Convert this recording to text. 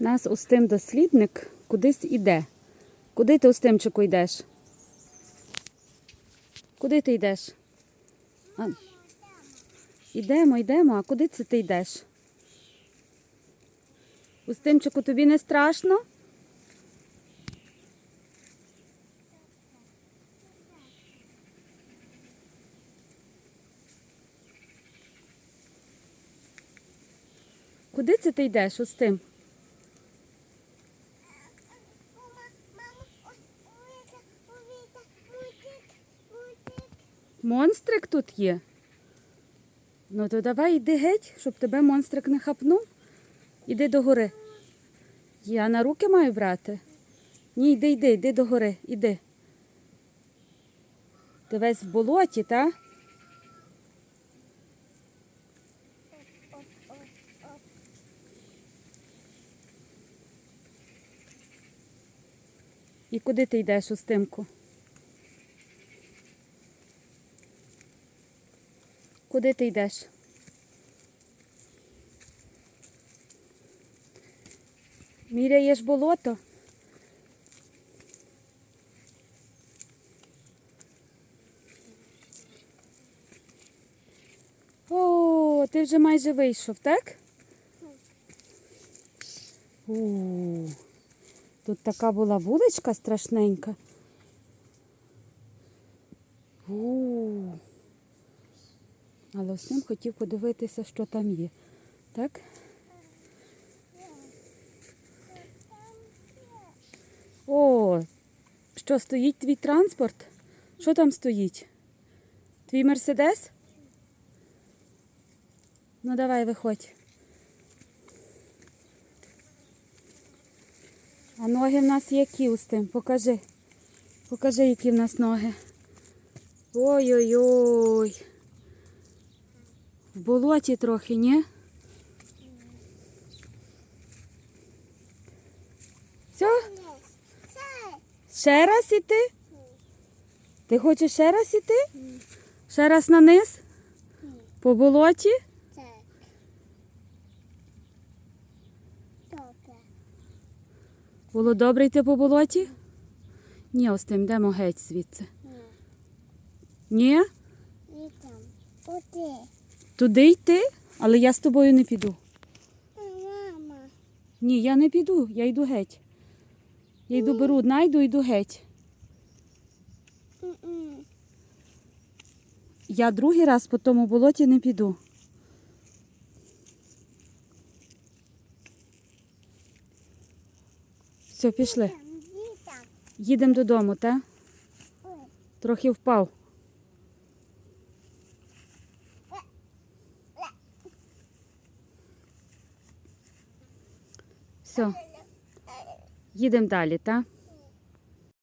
Нас Устим дослідник кудись іде. Куди ти, Устимчику, йдеш? Куди ти йдеш? А... Йдемо, йдемо, а куди це ти йдеш? Устимчику, тобі не страшно? Куди це ти йдеш, Устим? Монстрик тут є. Ну то давай йди геть, щоб тебе монстрик не хапнув. Іди до гори. Я на руки маю брати. Ні, йди, йди, йди до гори, іди. Ти весь в болоті, та? І куди ти йдеш, Устимку? Куди ти йдеш? Міряєш болото? О, ти вже майже вийшов, так? У, тут така була вуличка страшненька. У. Але ось ним хотів подивитися, що там є. Так? О, що стоїть твій транспорт? Що там стоїть? Твій мерседес? Ну давай виходь. А ноги в нас які Устим? Покажи. Покажи, які в нас ноги. Ой-ой-ой. В болоті трохи, ні? Все? Ще раз іти? Ти хочеш ще раз іти? Ще раз на низ? По болоті? Було добре йти по болоті? Ні, ось тим йдемо геть звідси. Ні. Ні? Там. Куди? Туди йти, але я з тобою не піду. Мама. Ні, я не піду, я йду геть. Я йду беру, найду, йду геть. Я другий раз по тому болоті не піду. Все, пішли. Їдемо додому, так? Трохи впав. Все, їдемо далі, так?